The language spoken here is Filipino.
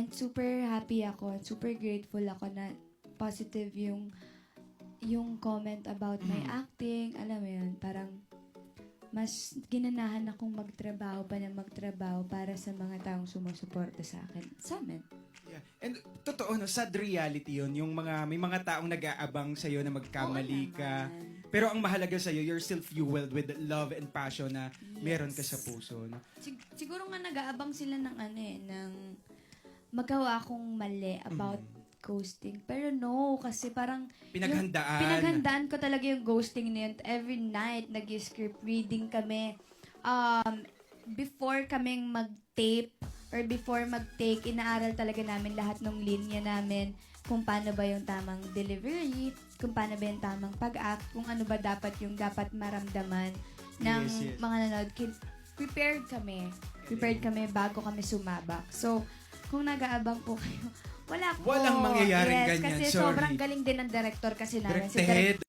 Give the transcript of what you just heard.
And super happy ako, and super grateful ako na positive yung yung comment about my Mm. acting. Alam mo yun, parang mas ginanahan akong magtrabaho pa na magtrabaho para sa mga taong sumusuporta sa akin. Sa amin. Yeah. And totoo, no, sad reality yun. Yung mga, may mga taong nag-aabang sa'yo na magkamali Oo ka. naman. Pero ang mahalaga sa'yo, you're still fueled with love and passion na meron ka Yes. sa puso. No? Sig- siguro nga nag-aabang sila ng ano eh, ng magawa akong mali about ghosting. Pero no, kasi parang Pinaghandaan. pinaghandaan ko talaga yung ghosting na yun. Every night, nag-script reading kami. Um, before kaming mag-tape or before mag-take, inaaral talaga namin lahat ng linya namin kung paano ba yung tamang delivery, kung paano ba yung tamang pag-act, kung ano ba dapat yung dapat maramdaman ng Yes, yes. mga nanonood. Kin- prepared kami. Prepared kami bago kami sumabak. So, kung nag-aabang po kayo, wala po. Walang mangyayaring yes, ganyan, Kasi sorry. sobrang galing din ng director kasi namin. Si Direct Direk.